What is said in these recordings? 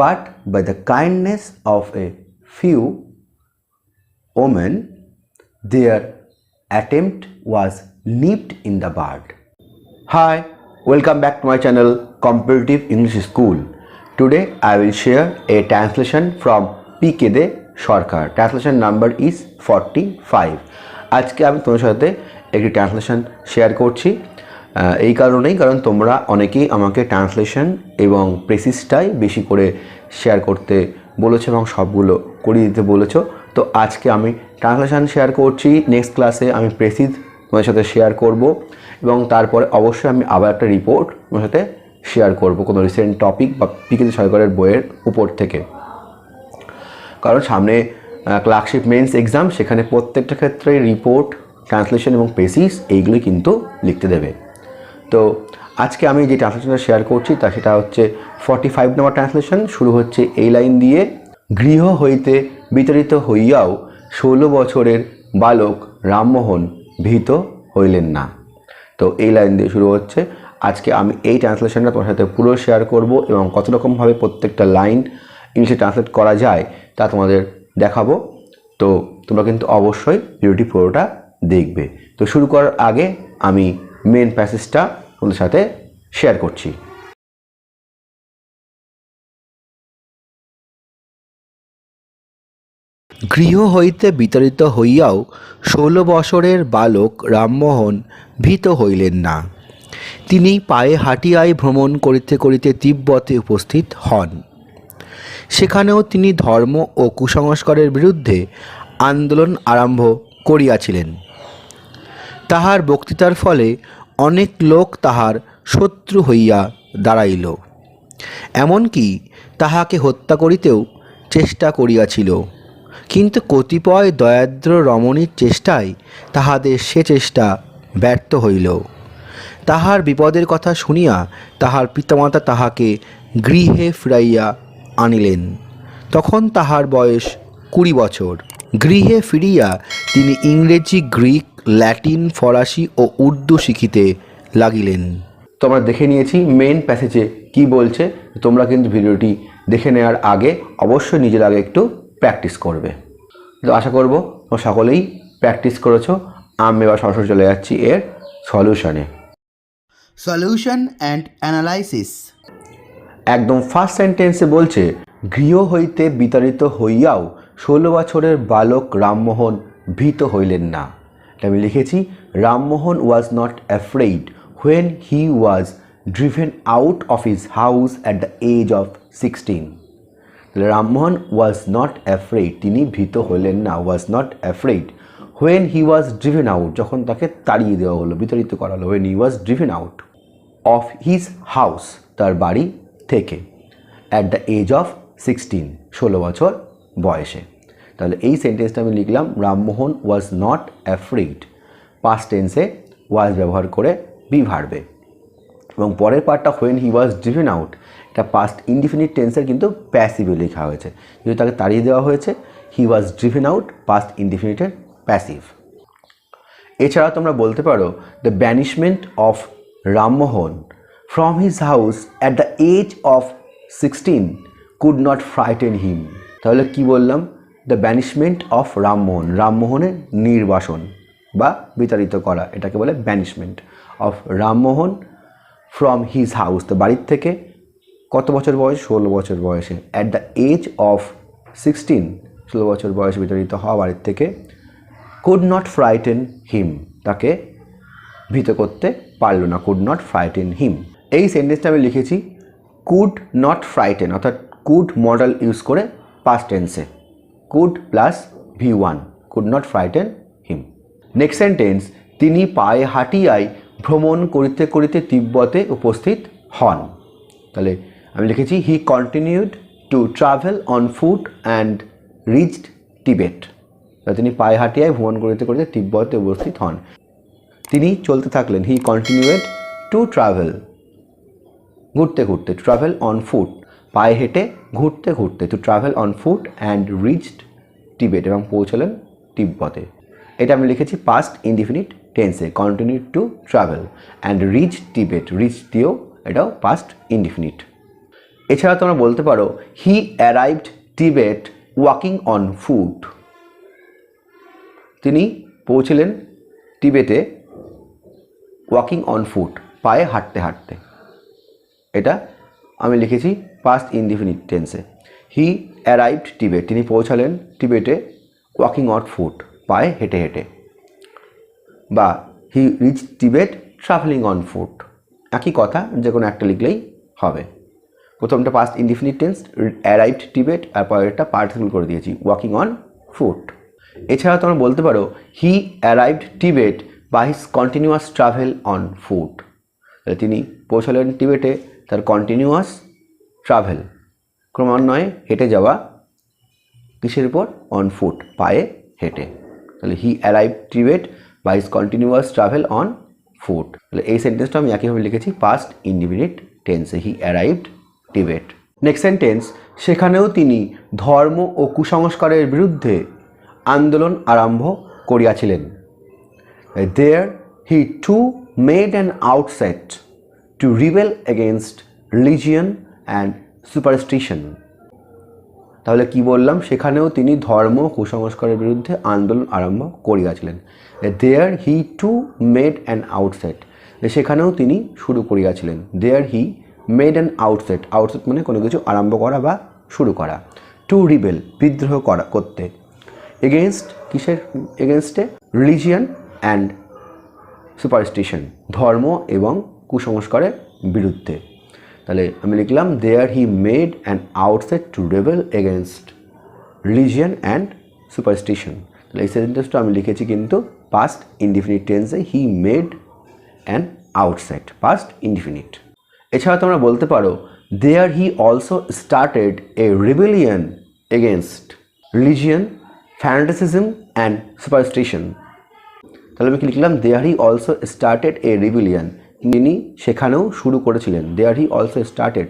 but by the kindness of a few women, their attempt was nipped in the bud. Hi, welcome back to my channel Competitive English School. Today I will share a translation from PK De Sarkar. Translation number is 45. আজকে আমি তোমার সাথে একটি translation share করছি এই কারণেই, কারণ তোমরা অনেকেই আমাকে ট্রান্সলেশন এবং প্রেসিসটাই বেশি করে শেয়ার করতে বলেছ এবং সবগুলো করিয়ে দিতে বলেছ। তো আজকে আমি ট্রান্সলেশন শেয়ার করছি, নেক্সট ক্লাসে আমি প্রেসিস তোমাদের সাথে শেয়ার করব এবং তারপরে অবশ্যই আমি আবার একটা রিপোর্ট তোমার সাথে শেয়ার করব কোনো রিসেন্ট টপিক বা পিকেতে সরকারের বইয়ের উপর থেকে। কারণ সামনে ক্লার্কশিপ মেন্স এক্সাম সেখানে প্রত্যেকটা ক্ষেত্রে রিপোর্ট ট্রান্সলেশন এবং পেসিস এইগুলি কিন্তু লিখতে দেবে। তো আজকে আমি যে ট্রান্সলেশনটা শেয়ার করছি তা সেটা হচ্ছে ফর্টি ফাইভ নম্বর ট্রান্সলেশন শুরু হচ্ছে এই লাইন দিয়ে। গৃহ হইতে বিতাড়িত হইয়াও ষোলো বছরের বালক রামমোহন ভীত হইলেন না। তো এই লাইন দিয়ে শুরু হচ্ছে। আজকে আমি এই ট্রান্সলেশনটা তোমার সাথে পুরো শেয়ার করব এবং কত রকমভাবে প্রত্যেকটা লাইন ইংলিশে ট্রান্সলেট করা যায় তা তোমাদের দেখাবো। তো তোমরা কিন্তু অবশ্যই ভিডিওটি পুরোটা দেখবে। তো শুরু করার আগে আমি মেন প্যাসেজটা তোমাদের সাথে শেয়ার করছি। গৃহ হইতে বিতাড়িত হইয়াও ষোল বছরের বালক রামমোহন ভীত হইলেন না। তিনি পায়ে হাঁটিয়ায় ভ্রমণ করিতে করিতে তিব্বতে উপস্থিত হন। সেখানেও তিনি ধর্ম ও কুসংস্কারের বিরুদ্ধে আন্দোলন আরম্ভ করিয়াছিলেন। তাহার বক্তৃতার ফলে অনেক লোক তাহার শত্রু হইয়া দাঁড়াইল। এমনকি তাহাকে হত্যা করিতেও চেষ্টা করিয়াছিল। কিন্তু কতিপয় দয়াদ্র রমণীর চেষ্টায় তাহাদের সে চেষ্টা ব্যর্থ হইল। তাহার বিপদের কথা শুনিয়া তাহার পিতামাতা তাহাকে গৃহে ফিরাইয়া আনিলেন। তখন তাহার বয়স কুড়ি বছর। গৃহে ফিরিয়া তিনি ইংরেজি, গ্রিক ল্যাটিন ফরাসি ও উর্দু শিখিতে লাগিলেন। তো আমরা দেখে নিয়েছি মেন প্যাসেজে কি বলছে তোমরা কিন্তু ভিডিওটি দেখে নেওয়ার আগে অবশ্যই নিজের আগে একটু প্র্যাকটিস করবে। তো আশা করব তোমরা সকলেই প্র্যাকটিস করেছ। আমি এবার সরাসরি চলে যাচ্ছি এর সলিউশনে সলিউশন অ্যান্ড অ্যানালাইসিস একদম ফার্স্ট সেন্টেন্সে বলছে গৃহ হইতে বিতাড়িত হইয়াও ষোলো বছরের বালক রামমোহন ভীত হইলেন না। আমি লিখেছি, Rammohan was not afraid when he was driven out of his house at the age of sixteen তাহলে রামমোহন ওয়াজ নট অ্যাফ্রেড তিনি ভীত হলেন না was not afraid when he was driven out যখন তাকে তাড়িয়ে দেওয়া হলো, বিতাড়িত করা হলো when he was driven out of his house তার বাড়ি থেকে at the age of sixteen ষোলো বছর বয়সে। তাহলে এই সেন্টেন্সটা আমি লিখলাম, Rammohan was not afraid past টেন্সে ওয়াজ ব্যবহার করে বি ভার্বে এবং পরের পার্টটা when he was driven out এটা পাস্ট ইনডিফিনিট টেন্সের কিন্তু প্যাসিভে লেখা হয়েছে। যেহেতু তাকে তাড়িয়ে দেওয়া হয়েছে he was driven out past ইনডিফিনিটের passive এছাড়া তোমরা বলতে পারো the banishment of Rammohan from his house at the age of sixteen could not frighten him তাহলে কি বললাম? দ্য ব্যানিশমেন্ট অফ রামমোহন রামমোহনের নির্বাসন বা বিতাড়িত করা, এটাকে বলে banishment of Rammohan from his house তো বাড়ির থেকে কত বছর বয়স? ষোলো বছর বয়সে। At the age of sixteen ষোলো বছর বয়সে বিতাড়িত হওয়া বাড়ির থেকে কুড নট ফ্রাইটেন হিম তাকে ভীত করতে পারল না। কুড নট ফ্রাইটেন হিম এই সেন্টেন্সটা আমি লিখেছি কুড নট ফ্রাইটেন অর্থাৎ কুড মডেল ইউজ করে পাস্ট টেন্সে plus V one could not frighten him next sentence তিনি পায়ে হাঁটিয়ায় ভ্রমণ করিতে করিতে তিব্বতে উপস্থিত হন। তাহলে আমি লিখেছি he continued to travel on foot and reached Tibet তিনি পায়ে হাঁটিয়ায় ভ্রমণ করিতে করিতে তিব্বতে উপস্থিত হন। তিনি চলতে থাকলেন হি কন্টিনিউয়েড টু ট্রাভেল ঘুরতে ঘুরতে ট্রাভেল অন ফুট পায়ে হেঁটে ঘুরতে ঘুরতে to travel on foot and reached Tibet এবং পৌঁছলেন তিব্বতে। এটা আমি লিখেছি পাস্ট ইনডিফিনিট টেন্সে continue to travel and reach Tibet reach দিয়েও এটাও পাস্ট ইনডিফিনিট এছাড়া তোমরা বলতে পারো he arrived Tibet walking on foot তিনি পৌঁছলেন টিবেটে ওয়াকিং অন ফুট পায়ে হাঁটতে হাঁটতে। এটা আমি লিখেছি পাস্ট ইনডিফিনিট টেন্সে হি অ্যারাইভড টিবেট তিনি পৌঁছালেন টিবেটে ওয়াকিং অন ফুট পায়ে হেঁটে হেঁটে। বা he reach Tibet travelling on foot একই কথা যে কোনো একটা লিখলেই হবে। প্রথমটা past indefinite tense arrived Tibet আর পরেরটা পার্টিসিপল করে দিয়েছি ওয়াকিং অন ফুট এছাড়া তোমরা বলতে পারো he arrived Tibet by his continuous travel on foot তিনি পৌঁছালেন টিবেটে তার কন্টিনিউয়াস ট্রাভেল ক্রমান্বয়ে হেঁটে যাওয়া কিসের উপর? অন ফুট পায়ে হেঁটে। তাহলে he arrive Tibet by his continuous travel on foot তাহলে এই সেন্টেন্সটা আমি একইভাবে লিখেছি পাস্ট ইনডিফিনিট টেন্সে he arrived Tibet next sentence সেখানেও তিনি ধর্ম ও কুসংস্কারের বিরুদ্ধে আন্দোলন আরম্ভ করিয়াছিলেন। There he too made an outset to rebel against religion and superstition তাহলে কি বললাম? সেখানেও তিনি ধর্ম, কুসংস্কারের বিরুদ্ধে আন্দোলন আরম্ভ করিয়াছিলেন। There he to made an outset সেখানেও তিনি শুরু করিয়াছিলেন। There he made an outset outset মানে কোনো কিছু আরম্ভ করা বা শুরু করা। টু রিবেল বিদ্রোহ করা, করতে। এগেনস্ট কিসের? এগেনস্টে রিলিজিয়ান অ্যান্ড সুপারস্টিশন ধর্ম এবং কুসংস্কারের বিরুদ্ধে। তাহলে আমি লিখলাম there he made an outset to rebel against religion and superstition তাহলে এই সেন্টেন্সটা আমি লিখেছি কিন্তু পাস্ট ইনডিফিনিট টেন্সে he made an outset past indefinite এছাড়া তোমরা বলতে পারো there he also started a rebellion against religion fanaticism and superstition তাহলে আমি কি লিখলাম দেয়ার হি অলসো স্টার্টেড এ রিবিলিয়ন তিনি সেখানেও শুরু করেছিলেন। দেয়ার হি অলসো স্টার্টেড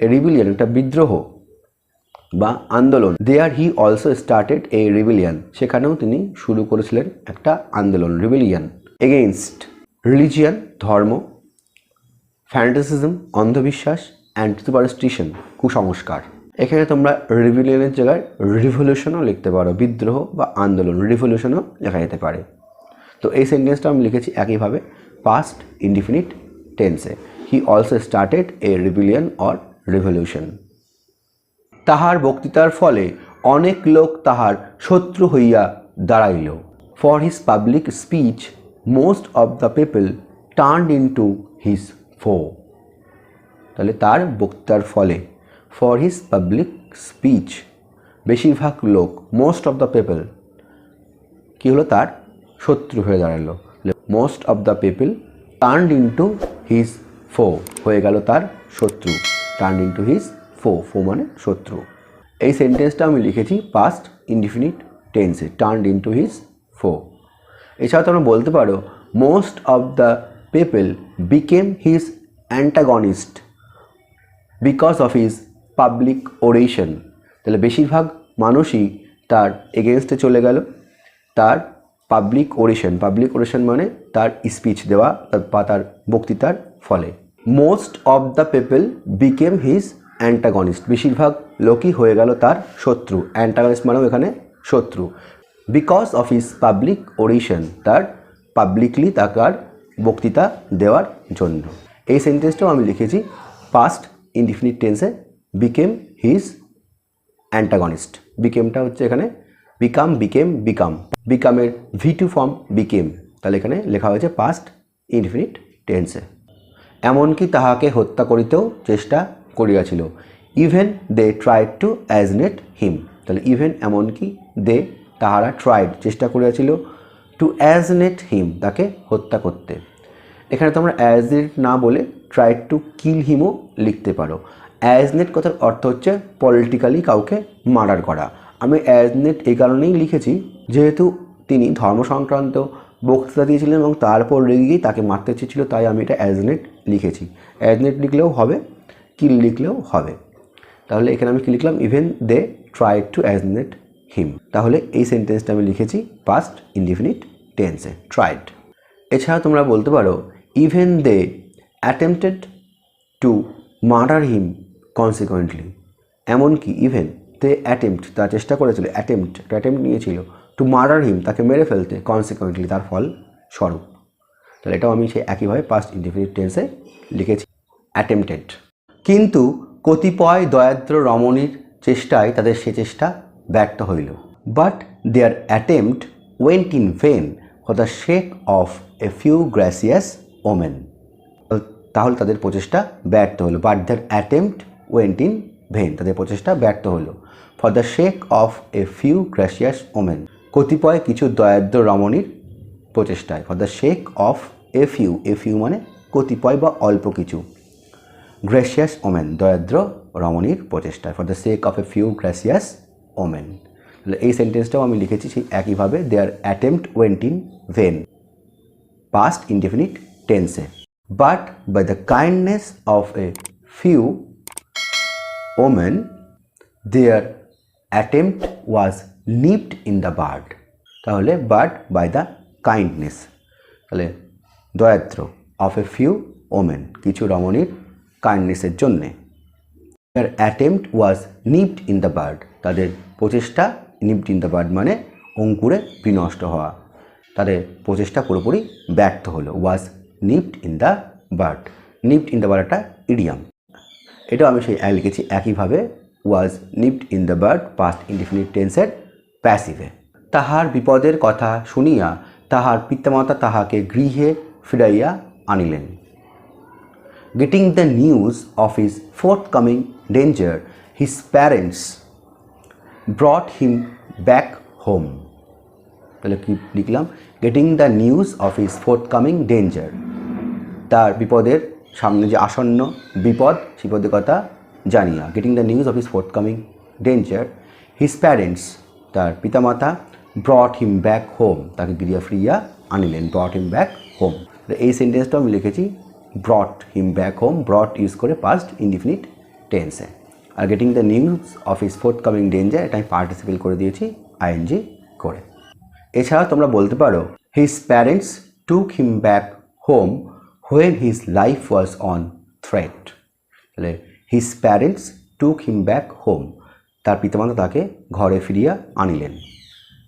এ রিবিলিয়ন একটা বিদ্রোহ বা আন্দোলন। দেয়ার হি অলসো স্টার্টেড এ রিবিলিয়ন সেখানেও তিনি শুরু করেছিলেন একটা আন্দোলন রিবিলিয়ন এগেইনস্ট রিলিজিয়ান ধর্ম ফ্যান্টাসিজম অন্ধবিশ্বাস অ্যান্ড সুপারস্টিশন কুসংস্কার। এখানে তোমরা রিভিলিয়নের জায়গায় রিভলিউশনও লিখতে পারো, বিদ্রোহ বা আন্দোলন রিভলিউশনও লেখা যেতে পারে। তো এই সেন্টেন্সটা আমি লিখেছি একইভাবে। পাস্ট ইনডিফিনিট টেন্সে he also started a rebellion or revolution তাহার বক্তৃতার ফলে অনেক লোক তাহার শত্রু হইয়া দাঁড়াইল। For his public speech most of the people turned into his foe তাহলে তার বক্তৃতার ফলে ফর হিজ পাবলিক স্পিচ বেশিরভাগ লোক মোস্ট অফ দ্য পিপল কী হলো তার? শত্রু হয়ে দাঁড়াল most of the people turned into his foe হয়ে গেল তার শত্রু। টার্ন ইন্টু হিজ ফো ফো মানে শত্রু। এই সেন্টেন্সটা আমি লিখেছি পাস্ট ইনডিফিনিট টেন্সে টার্ন ইন্টু হিজ ফো এছাড়া তোমরা বলতে পারো most of the people became his antagonist because of his public oration তাহলে বেশিরভাগ মানুষই তার এগেনস্টে চলে গেল। তার পাবলিক ওরেশন পাবলিক ওরেশন মানে তার স্পিচ দেওয়া বা তার বক্তৃতার ফলে। Most of the people became his antagonist বেশিরভাগ লোকই হয়ে গেল তার শত্রু। অ্যান্টাগনিস্ট মানেও এখানে শত্রু। Because of his public oration তার পাবলিকলি তাকার বক্তৃতা দেওয়ার জন্য। এই সেন্টেন্সটাও আমি লিখেছি পাস্ট ইনডিফিনিট টেন্সে বিকেম হিজ অ্যান্টাগনিস্ট বিকেমটা হচ্ছে এখানে বিকাম বিকেম বিকাম বিকামের ভি টু ফর্ম বিকেম তাহলে এখানে লেখা হয়েছে পাস্ট ইনফিনিট টেন্সে এমনকি তাহাকে হত্যা করিতেও চেষ্টা করিয়াছিল। Even they tried to assassinate him তাহলে ইভেন এমনকি দে তাহারা ট্রাইড চেষ্টা করিয়াছিল টু অ্যাজনেট হিম তাকে হত্যা করতে। এখানে তোমরা অ্যাজনেট না বলে ট্রাইড টু কিল হিমও লিখতে পারো। অ্যাজনেট কথার অর্থ হচ্ছে পলিটিক্যালি কাউকে মার্ডার করা। আমি অ্যাজনেট এই কারণেই লিখেছি, যেহেতু তিনি ধর্ম সংক্রান্ত বক্তৃতা দিয়েছিলেন এবং তারপর রেগে গিয়ে তাকে মারতে চেয়েছিল, তাই আমি এটা অ্যাজনেট লিখেছি। অ্যাজনেট লিখলেও হবে কিল লিখলেও হবে। তাহলে এখানে আমি কি লিখলাম? Even they try to assassinate him তাহলে এই সেন্টেন্সটা আমি লিখেছি পাস্ট ইনডিফিনিট টেন্সে ট্রাইড এছাড়া তোমরা বলতে পারো even they attempted to murder him consequently এমনকি ইভেন তে অ্যাটেম্পট তার চেষ্টা করেছিল অ্যাটেম্পট একটা অ্যাটেম্পট নিয়েছিল টু মার্ডার হিম তাকে মেরে ফেলতে কনসিকুয়েন্টলি তার ফল স্বরূপ। তাহলে এটাও আমি সেই একইভাবে পাস্ট ইনডিফিনিট টেন্সে লিখেছি অ্যাটেম্পটেড কিন্তু কতিপয় দয়াদ্র রমণীর চেষ্টায় তাদের সে চেষ্টা ব্যর্থ হইল। But their attempt went in vain for the sake of a few gracious women তাহলে তাদের প্রচেষ্টা ব্যর্থ হলো but their attempt went in vain তাদের প্রচেষ্টা ব্যর্থ হলো। For the sake of a few gracious women কতিপয় কিছু দয়াদ্র রমণীর প্রচেষ্টায় for the sake of a few a few মানে কতিপয় বা অল্প কিছু গ্রেসিয়াস ওমেন দয়াদ্র রমণীর প্রচেষ্টায় for the sake of a few gracious women তাহলে এই সেন্টেন্সটাও আমি লিখেছি সেই একইভাবে their attempt went in vain past indefinite tense but by the kindness of a few women their attempt was nipped in the bud তাহলে bud by the kindness তাহলে দয়াদ্র অফ এ few ওমেন কিছু রমণীর কাইন্ডনেসের জন্যে। Their attempt was nipped in the bud তাদের প্রচেষ্টা nipped in the bird মানে অঙ্কুরে বিনষ্ট হওয়া। তাদের প্রচেষ্টা পুরোপুরি ব্যর্থ হলো। Was nipped in the bud nipped in the bud একটা ইডিয়াম এটাও আমি সেই লিখেছি একইভাবে। Was nipped in the bud past indefinite টেন্সের প্যাসিভে তাহার বিপদের কথা শুনিয়া তাহার পিতামাতা তাহাকে গৃহে ফিরাইয়া আনিলেন। Getting the news of his forthcoming danger, his parents brought him back home. তাহলে কি লিখলাম? Getting the news of his forthcoming danger তার বিপদের সামনে যে আসন্ন বিপদ সেই বিপদের কথা জানিয়া getting the news of his forthcoming danger his parents তার পিতামাতা ব্রট হিম ব্যাক হোম তাকে গিরিয়া ফিরিয়া আনিলেন ব্রট হিম ব্যাক হোম এই সেন্টেন্সটাও আমি লিখেছি brought him back home brought use করে পাস্ট ইনডিফিনিট টেন্সে আর getting the news of his forthcoming danger এটা আমি পার্টিসিপেট করে দিয়েছি আইএনজি করে। এছাড়া তোমরা বলতে পারো his parents took him back home when his life was on threat তাহলে his parents took him back home তার পিতামাতা তাকে ঘরে ফিরিয়া আনিলেন।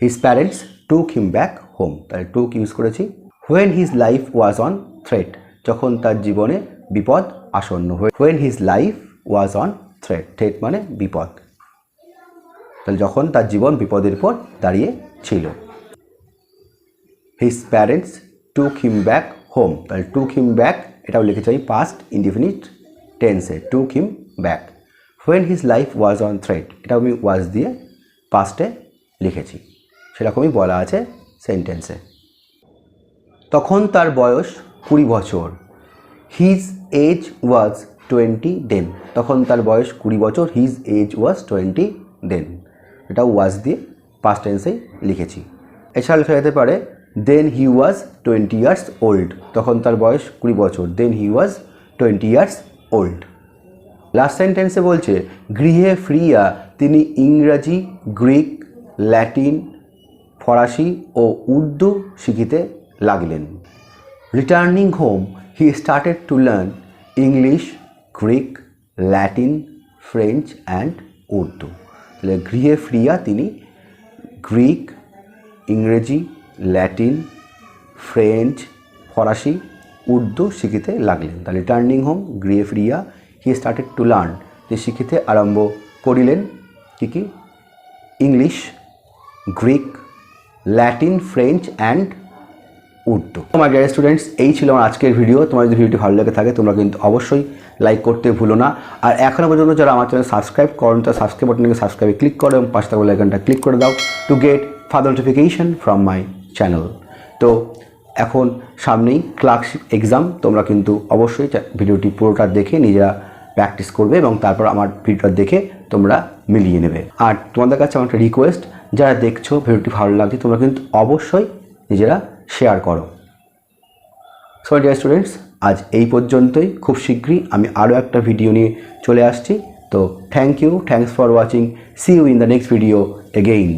His parents took him back home তাহলে টুক ইউজ করেছি। When his life was on threat যখন তার জীবনে বিপদ আসন্ন হয়ে when his life was on threat threat মানে বিপদ। তাহলে যখন তার জীবন বিপদের উপর দাঁড়িয়ে ছিল। His parents took him back home তাহলে টুক হিম ব্যাক এটাও লিখেছি আমি পাস্ট ইনডিফিনিট টেন্সে took him back when his life was on thread এটা আমি ওয়াজ দিয়ে পাস্টে লিখেছি। সেরকমই বলা আছে সেন্টেন্সে তখন তার বয়স কুড়ি বছর। His age was twenty then তখন তার বয়স কুড়ি বছর his age was twenty then এটা ওয়াজ দিয়ে পাস্ট টেন্সেই লিখেছি। এছাড়া লেখা যেতে পারে then he was twenty years old তখন তার বয়স কুড়ি বছর then he was twenty years old last সেন্টেন্সে বলছে, গৃহে ফ্রিয়া তিনি ইংরাজি, গ্রিক, ল্যাটিন, ফরাসি ও উর্দু শিখিতে লাগলেন। Returning home he started to learn English Greek Latin French and Urdu তাহলে গৃহে ফ্রিয়া তিনি গ্রিক, ইংরেজি, ল্যাটিন, ফ্রেঞ্চ, ফরাসি উর্দু শিখিতে লাগলেন। তাহলে রিটার্নিং হোম গৃহে ফ্রিয়া হি স্টার্টেড টু লার্ন। যে শিখিতে আরম্ভ করিলেন কী কী? English, Greek, Latin, French and Urdu. তোমার ডিয়ার স্টুডেন্টস এই ছিল আমার আজকের ভিডিও। তোমার যদি ভিডিওটি ভালো লেগে থাকে, তোমরা কিন্তু অবশ্যই লাইক করতে ভুলো না। আর এখনও পর্যন্ত যারা আমার চ্যানেল সাবস্ক্রাইব করেন তারা সাবস্ক্রাইব বাটনকে সাবস্ক্রাইবে ক্লিক করো এবং পাঁচটা বেল আইকনটা ক্লিক করে দাও to get further notification from my channel তো এখন সামনেই ক্লার্কশিপ এক্সাম তোমরা কিন্তু অবশ্যই ভিডিওটি পুরোটা দেখে নিজেরা প্র্যাকটিস করবে এবং তারপর আমার ভিডিওটা দেখে তোমরা মিলিয়ে নেবে। আর তোমাদের কাছে আমার একটা রিকোয়েস্ট যারা দেখছ ভিডিওটি ভালো লাগছে, তোমরা কিন্তু অবশ্যই নিজেরা শেয়ার করো। সো ডিয়ার স্টুডেন্টস আজ এই পর্যন্তই। খুব শীঘ্রই আমি আরও একটা ভিডিও নিয়ে চলে আসছি। তো thank you thanks for watching see you in the next video again